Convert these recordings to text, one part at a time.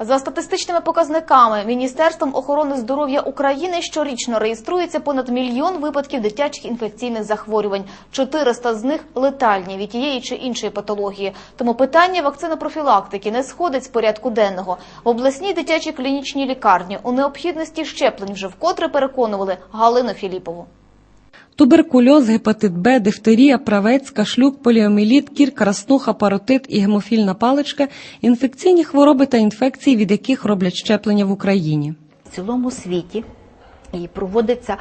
За статистичними показниками Міністерством охорони здоров'я України щорічно реєструється понад мільйон випадків дитячих інфекційних захворювань. 400 з них летальні від тієї чи іншої патології. Тому питання вакцинопрофілактики не сходить з порядку денного. В обласній дитячій клінічній лікарні у необхідності щеплень вже вкотре переконували Галину Філіпову. Туберкульоз, гепатит Б, дифтерія, правець, кашлюк, поліоміліт, кір, краснуха, паротит і гемофільна паличка – інфекційні хвороби та інфекції, від яких роблять щеплення в Україні. в цілому світі проводиться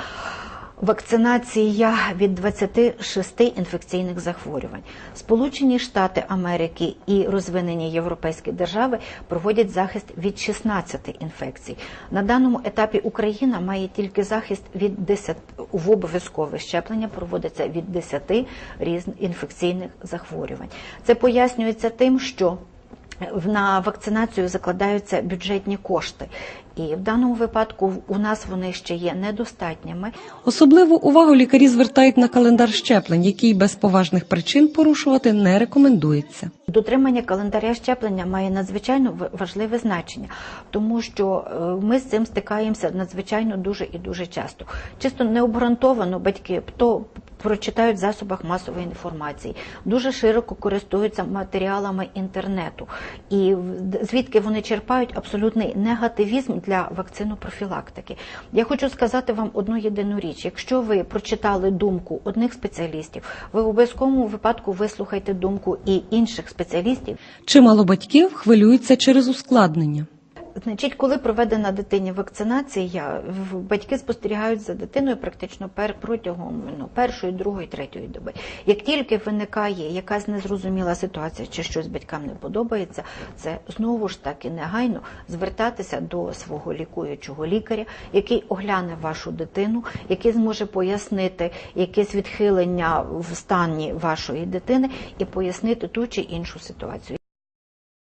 вакцинація від 26 інфекційних захворювань. Сполучені Штати Америки і розвинені європейські держави проводять захист від 16 інфекцій. На даному етапі Україна має тільки захист від 10 в обов'язкове щеплення проводиться від 10 різних інфекційних захворювань. Це пояснюється тим, що на вакцинацію закладаються бюджетні кошти, і в даному випадку у нас вони ще є недостатніми. Особливу увагу лікарі звертають на календар щеплень, який без поважних причин порушувати не рекомендується. Дотримання календаря щеплення має надзвичайно важливе значення, тому що е, ми з цим стикаємося надзвичайно дуже і дуже часто. Чисто необґрунтовано батьки то прочитають в засобах масової інформації, дуже широко користуються матеріалами інтернету, і звідки вони черпають абсолютний негативізм для вакцинопрофілактики. Я хочу сказати вам одну єдину річ: якщо ви прочитали думку одних спеціалістів, ви в обов'язковому випадку вислухайте думку і інших спеціалістів. Чимало батьків хвилюються через ускладнення. Значить, коли проведена дитині вакцинація, батьки спостерігають за дитиною практично протягом ну, першої, другої, третьої доби. Як тільки виникає якась незрозуміла ситуація чи щось батькам не подобається, це знову ж таки негайно звертатися до свого лікуючого лікаря, який огляне вашу дитину, який зможе пояснити якесь відхилення в стані вашої дитини і пояснити ту чи іншу ситуацію.